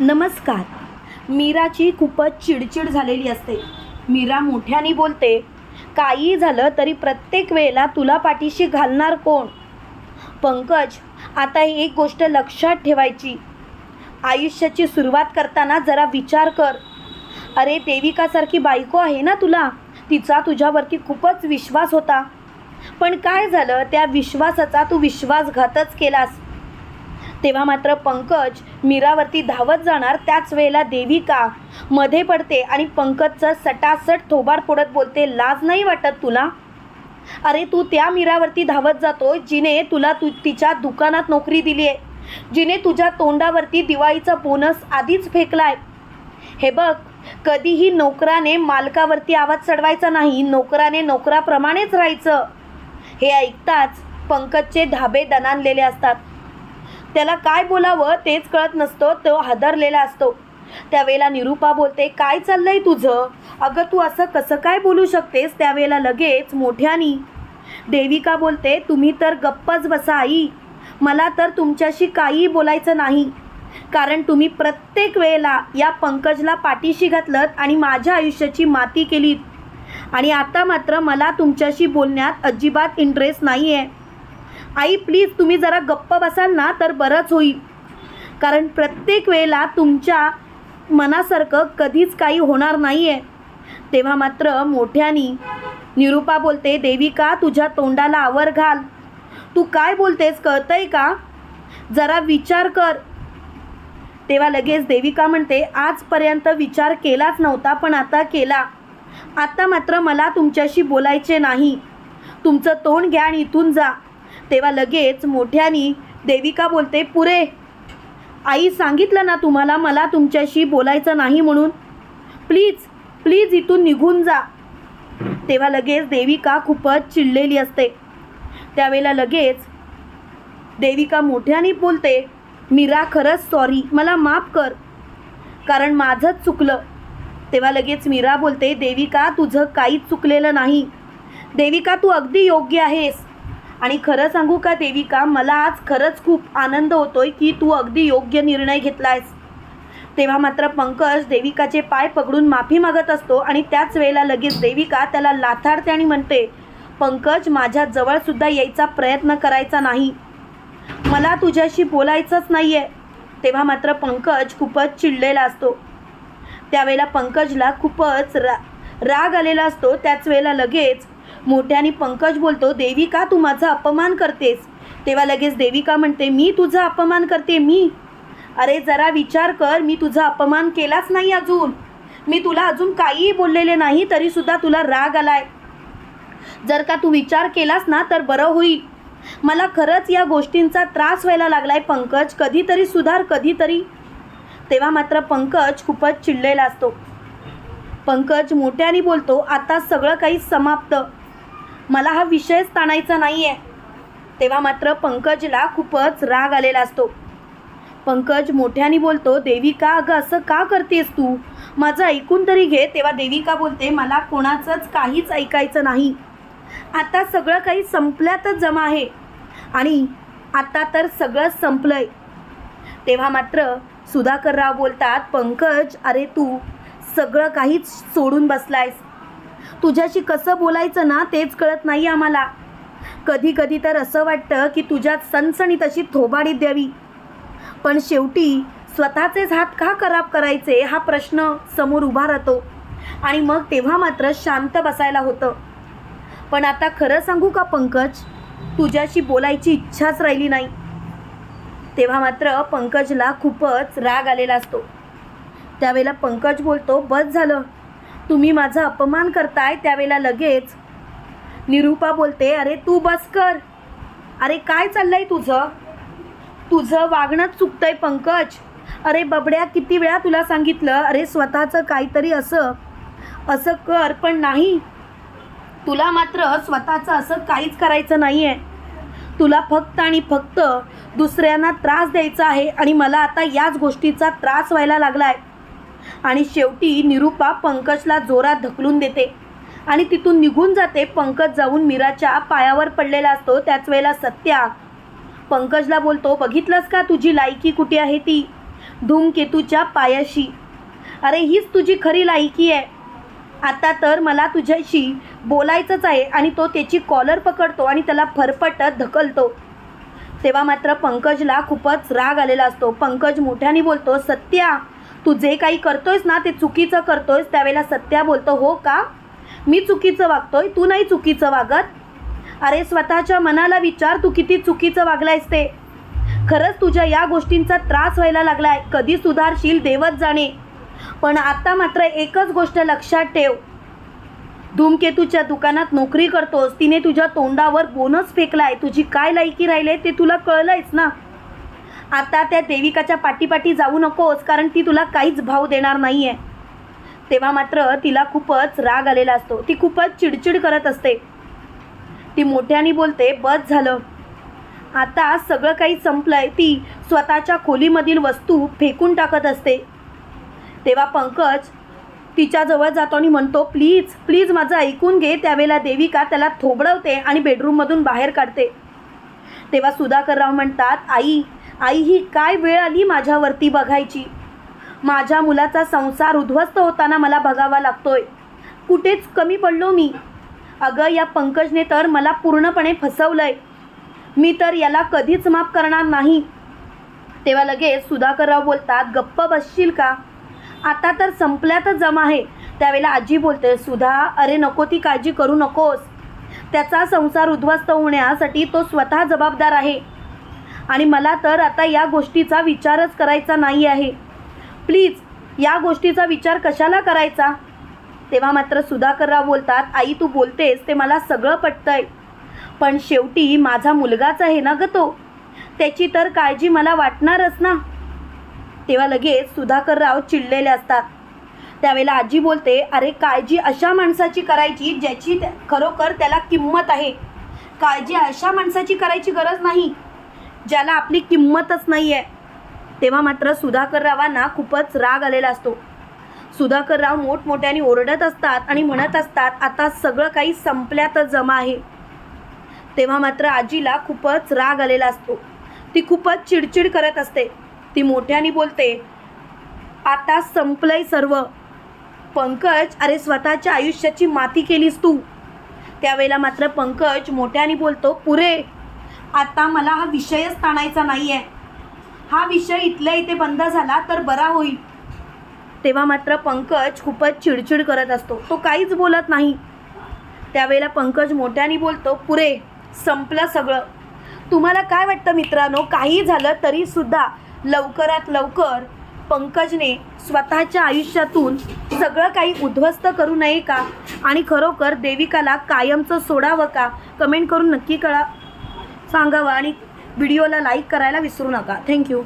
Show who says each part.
Speaker 1: नमस्कार. मीराची खूपच चिडचिड झालेली असते. मीरा मोठ्याने बोलते काही झालं तरी प्रत्येक वेळेला तुला पाठीशी घालणार कोण? पंकज आता ही एक गोष्ट लक्षात ठेवायची. आयुष्याची सुरुवात करताना जरा विचार कर. अरे देविकासारखी बायको आहे ना तुला? तिचा तुझ्यावरती खूपच विश्वास होता. पण काय झालं त्या विश्वासाचा तू विश्वासघातच केलास. तेव्हा मात्र पंकज मीरावरती धावत जाणार त्याच वेळेला देविका मध्ये पडते आणि पंकजचं सटासट थोबाड फोडत बोलते लाज नाही वाटत तुला? अरे तू त्या मीरावरती धावत जातो जिने तुला तु तिच्या दुकानात नोकरी दिली आहे जिने तुझ्या तोंडावरती दिवाळीचा बोनस आधीच फेकलाय. हे बघ कधीही नोकराने मालकावरती आवाज चढवायचा नाही नोकराने नोकराप्रमाणेच राहायचं. हे ऐकताच पंकजचे धाबे दणानलेले असतात. त्याला काय बोलावं तेच कळत नसतो तो हादरलेला असतो. त्यावेळेला निरूपा बोलते काय चाललंय तुझं? अगं तू असं कसं काय बोलू शकतेस? त्यावेळेला लगेच मोठ्यानी देविका बोलते तुम्ही तर गप्पच बसा आई. मला तर तुमच्याशी काहीही बोलायचं नाही. कारण तुम्ही प्रत्येक वेळेला या पंकजला पाठीशी घातलं आणि माझ्या आयुष्याची माती केलीत. आणि आता मात्र मला तुमच्याशी बोलण्यात अजिबात इंटरेस्ट नाही आहे आई प्लीज तुम्ही जरा गप्प बसाल ना तर बरंच होईल. कारण प्रत्येक वेळेला तुमच्या मनासारखं कधीच काही होणार नाही आहे तेव्हा मात्र मोठ्यानी निरूपा बोलते देविका तुझ्या तोंडाला आवर घाल. तू काय बोलतेस कळतंय का? जरा विचार कर. तेव्हा लगेच देविका म्हणते आजपर्यंत विचार केलाच नव्हता पण आता केला. आता मात्र मला तुमच्याशी बोलायचे नाही. तुमचं तोंड घ्या आणि इथून जा. तेव्हा लगेच मोठ्यानी देविका बोलते पुरे आई सांगितलं ना तुम्हाला मला तुमच्याशी बोलायचं नाही म्हणून? प्लीज प्लीज इथून निघून जा. तेव्हा लगेच देविका खूपच चिडलेली असते. त्यावेळेला लगेच देविका मोठ्याने बोलते मीरा खरंच सॉरी मला माफ कर. कारण माझंच चुकलं. तेव्हा लगेच मीरा बोलते देविका तुझं काहीच चुकलेलं नाही. देविका तू अगदी योग्य आहेस. आणि खरं सांगू का देविका मला आज खरंच खूप आनंद होतोय की तू अगदी योग्य निर्णय घेतलायस. तेव्हा मात्र पंकज देविकाचे पाय पकडून माफी मागत असतो आणि त्याच वेळेला लगेच देविका त्याला लाथाडते आणि म्हणते पंकज माझ्या जवळसुद्धा यायचा प्रयत्न करायचा नाही. मला तुझ्याशी बोलायचंच नाही आहे तेव्हा मात्र पंकज खूपच चिडलेला असतो. त्यावेळेला पंकजला खूपच रा राग आलेला असतो. त्याच वेळेला लगेच मोठ्याने पंकज बोलतो देविका तू माझा अपमान करतेस. तेव्हा लगेच देविका म्हणते मी तुझा अपमान करते मी? अरे जरा विचार कर मी तुझा अपमान केलाच नाही अजून. मी तुला अजून काहीही बोललेले नाही तरीसुद्धा तुला राग आलाय. जर का तू विचार केलास ना तर बरं होईल. मला खरंच या गोष्टींचा त्रास व्हायला लागलाय पंकज. कधीतरी सुधार कधीतरी. तेव्हा मात्र पंकज खूपच चिडलेला असतो. पंकज मोठ्याने बोलतो आता सगळं काही समाप्त. मला हा विषयच ताणायचा नाही आहे तेव्हा मात्र पंकजला खूपच राग आलेला असतो. पंकज मोठ्याने बोलतो देविका अगं असं का करतेस तू? माझं ऐकून तरी घे. तेव्हा देविका बोलते मला कोणाचंच काहीच ऐकायचं नाही. आता सगळं काही संपल्यातच जमा आहे. आणि आता तर सगळं संपलंय. तेव्हा मात्र सुधाकरराव बोलतात पंकज अरे तू सगळं काहीच सोडून बसलायस. तुझ्याशी कसं बोलायचं ना तेच कळत नाही आम्हाला. कधी कधी तर असं वाटतं की तुझ्यात सणसणीत अशी थोबाडी द्यावी. पण शेवटी स्वतःचेच हात का खराब करायचे हा प्रश्न समोर उभा राहतो. आणि मग तेव्हा मात्र शांत बसायला होतं. पण आता खरं सांगू का पंकज? तुझ्याशी बोलायची इच्छाच राहिली नाही. तेव्हा मात्र पंकजला खूपच राग आलेला असतो. त्यावेळेला पंकज बोलतो बस झालं. तुम्ही माझा अपमान करताय त्यावेळेला लगेच. निरूपा बोलते अरे तू बस कर. अरे काय चाललंय तुझं? तुझं वागणंच चुकतंय पंकज. अरे बबड्या किती वेळा तुला सांगितलं? अरे स्वतःचं काहीतरी असं असं कर पण नाही. तुला मात्र स्वतःचं असं काहीच करायचं नाही आहे तुला फक्त आणि फक्त दुसऱ्यांना त्रास द्यायचा आहे आणि मला आता याच गोष्टीचा त्रास व्हायला लागला आहे आणि शेवटी निरूपा पंकजला जोरात ढकलून देते. आणि तिथून निघून जाते. पंकज जाऊन मीराच्या पायावर पडलेला असतो. त्याच वेळेला सत्या पंकजला बोलतो बघितलंस का तुझी लायकी कुठे आहे ती? धूमकेतूच्या पायाशी. अरे हीच तुझी खरी लायकी आहे. आता तर मला तुझ्याशी बोलायचंच आहे. आणि तो त्याची कॉलर पकडतो आणि त्याला फरफटत ढकलतो. तेव्हा मात्र पंकजला खूपच राग आलेला असतो. पंकज मोठ्याने बोलतो सत्या तू जे काही करतोयस ना ते चुकीचं करतोयस. त्यावेळेला सत्या बोलतो हो का? मी चुकीचं वागतोय तू नाही चुकीचं वागत? अरे स्वतःच्या मनाला विचार तू किती चुकीचं वागलायस ते. खरंच तुझ्या या गोष्टींचा त्रास व्हायला लागलाय. कधी सुधारशील देवत जाणे. पण आता मात्र एकच गोष्ट लक्षात ठेव. धूमकेतूच्या दुकानात नोकरी करतोस. तिने तुझ्या तोंडावर बोनस फेकलाय. तुझी काय लायकी राहिले ते तुला कळलंयच ना? आता त्या देविकाच्या पाठीपाठी जाऊ नकोस कारण ती तुला काहीच भाव देणार नाही आहे तेव्हा मात्र तिला खूपच राग आलेला असतो. ती खूपच चिडचिड करत असते. ती मोठ्याने बोलते बस झालं. आता सगळं काही संपलंय. ती स्वतःच्या खोलीमधील वस्तू फेकून टाकत असते. तेव्हा पंकज तिच्याजवळ जातो आणि म्हणतो प्लीज प्लीज माझं ऐकून घे. त्यावेळेला देविका त्याला थोबडवते आणि बेडरूममधून बाहेर काढते. तेव्हा सुधाकरराव म्हणतात आई आई ही काय वेळ आली माझ्यावरती बघायची? माझ्या मुलाचा संसार उद्ध्वस्त होताना मला बघावा लागतोय. कुठेच कमी पडलो मी. अगं या पंकजने तर मला पूर्णपणे फसवलंय. मी तर याला कधीच माफ करणार नाही. तेव्हा लगेच सुधाकरराव बोलतात गप्प बसशील का? आता तर संपल्यातच जमा आहे. त्यावेळेला आजी बोलते सुधा अरे नको ती काळजी करू नकोस. त्याचा संसार उद्ध्वस्त होण्यासाठी तो स्वतः जबाबदार आहे. आणि मला तर आता या गोष्टीचा विचारच करायचा नाही आहे. प्लीज या गोष्टीचा विचार कशाला करायचा? तेव्हा मात्र सुधाकरराव बोलतात आई तू बोलतेस ते मला सगळं पटतंय. पण शेवटी माझा मुलगाच आहे ना ग तो? त्याची तर काळजी मला वाटणारच ना? तेव्हा लगेच सुधाकरराव चिडलेले असतात. त्यावेळेला आजी बोलते अरे काळजी अशा माणसाची करायची ज्याची त्या- खरोखर त्याला किंमत आहे. काळजी अशा माणसाची करायची गरज नाही. ज्याला आपली किंमतच नाही आहे तेव्हा मात्र सुधाकररावांना खूपच राग आलेला असतो. सुधाकरराव मोठमोठ्याने ओरडत असतात आणि म्हणत असतात आता सगळं काही संपल्यात जमा आहे. तेव्हा मात्र आजीला खूपच राग आलेला असतो. ती खूपच चिडचिड करत असते. ती मोठ्याने बोलते आता संपलंय सर्व. पंकज अरे स्वतःच्या आयुष्याची माती केलीस तू. त्यावेळेला मात्र पंकज मोठ्याने बोलतो पुरे आता मला हा विषयच ताणायचा नाही आहे हा विषय इथल्या इथे बंद झाला तर बरा होईल. तेव्हा मात्र पंकज खूपच चिडचिड करत असतो. तो काहीच बोलत नाही. त्यावेळेला पंकज मोठ्याने बोलतो पुरे संपलं सगळं. तुम्हाला काय वाटतं मित्रांनो? काही झालं तरीसुद्धा लवकरात लवकर पंकजने स्वतःच्या आयुष्यातून सगळं काही उद्ध्वस्त करू नये का? आणि खरोखर देविकाला कायमचं सोडावं का? कमेंट करून नक्की कळा. सांगावं आणि व्हिडिओला लाईक करायला विसरू नका. थँक्यू.